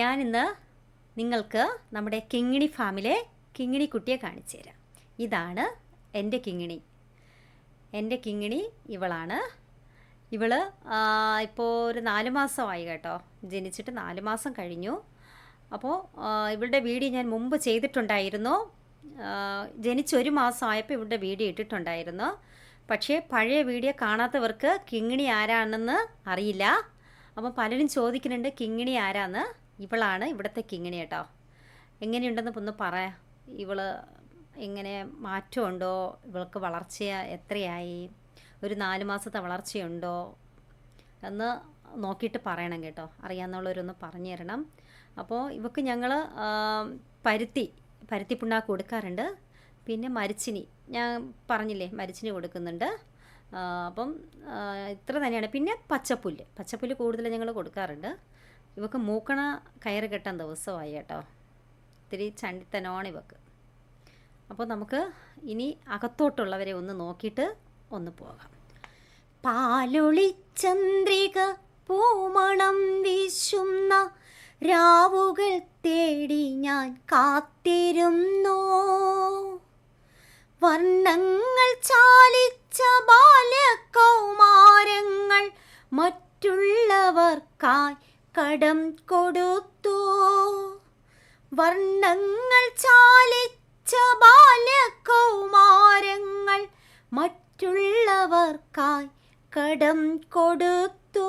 ഞാനിന്ന് നിങ്ങൾക്ക് നമ്മുടെ കിങ്ങിണി ഫാമിലെ കിങ്ങിണി കുട്ടിയെ കാണിച്ചു തരാം. ഇതാണ് എന്റെ കിങ്ങിണി. എന്റെ കിങ്ങിണി ഇവളാണ്. ഇവൾ ഇപ്പോൾ ഒരു നാല് മാസമായി കേട്ടോ. ജനിച്ചിട്ട് നാല് മാസം കഴിഞ്ഞു. അപ്പോൾ ഇവളുടെ വീഡിയോ ഞാൻ മുമ്പ് ചെയ്തിട്ടുണ്ടായിരുന്നു. ജനിച്ചൊരു മാസമായപ്പോൾ ഇവളുടെ വീഡിയോ ഇട്ടിട്ടുണ്ടായിരുന്നു. പക്ഷേ പഴയ വീഡിയോ കാണാത്തവർക്ക് കിങ്ങിണി ആരാണെന്ന് അറിയില്ല. അപ്പോൾ പലരും ചോദിക്കുന്നുണ്ട് കിങ്ങിണി ആരാന്ന്. ഇവളാണ് ഇവിടുത്തെ കിങ്ങിണി കേട്ടോ. എങ്ങനെയുണ്ടെന്ന് ഒന്ന് പറയാം ഇവൾ എങ്ങനെ മാറ്റമുണ്ടോ? ഇവൾക്ക് വളർച്ച എത്രയായി? ഒരു നാല് മാസത്തെ വളർച്ചയുണ്ടോ? എന്ന് നോക്കിയിട്ട് പറയണം കേട്ടോ. അറിയാവുന്നവരൊന്ന് പറഞ്ഞു തരണം. അപ്പോൾ ഇവക്ക് ഞങ്ങൾ പരുത്തി പരുത്തി പിണ്ണാക്ക് കൊടുക്കാറുണ്ട്. പിന്നെ മരിച്ചിനി. ഞാൻ പറഞ്ഞില്ലേ മരിച്ചിനി കൊടുക്കുന്നുണ്ട്. അപ്പം ഇത്ര തന്നെയാണ്. പിന്നെ പച്ചപ്പുല്ല്. പച്ചപ്പുല്ല് കൂടുതൽ ഞങ്ങൾ കൊടുക്കാറുണ്ട്. ഇവക്ക് മൂക്കണ കയറ് കെട്ടാൻ ദിവസമായി കേട്ടോ. ഇത്തിരി ചണ്ടിത്തനമാണ് ഇവക്ക്. അപ്പോൾ നമുക്ക് ഇനി അകത്തോട്ടുള്ളവരെ ഒന്ന് നോക്കിയിട്ട് ഒന്ന് പോകാം. പാലൊളിച്ചന്ദ്രിക പൂമണം വീശുന്ന രാവുകൾ തേടി ഞാൻ കാത്തിരുന്നു. വർണങ്ങൾ ചാലിച്ച ബാല്യകൗമാരങ്ങൾ മറ്റുള്ളവർക്കായി കടം കൊടുത്തു. വർണങ്ങൾ ചാലിച്ച ബാലകൗമാരങ്ങൾ മറ്റുള്ളവർക്കായി കടം കൊടുത്തു.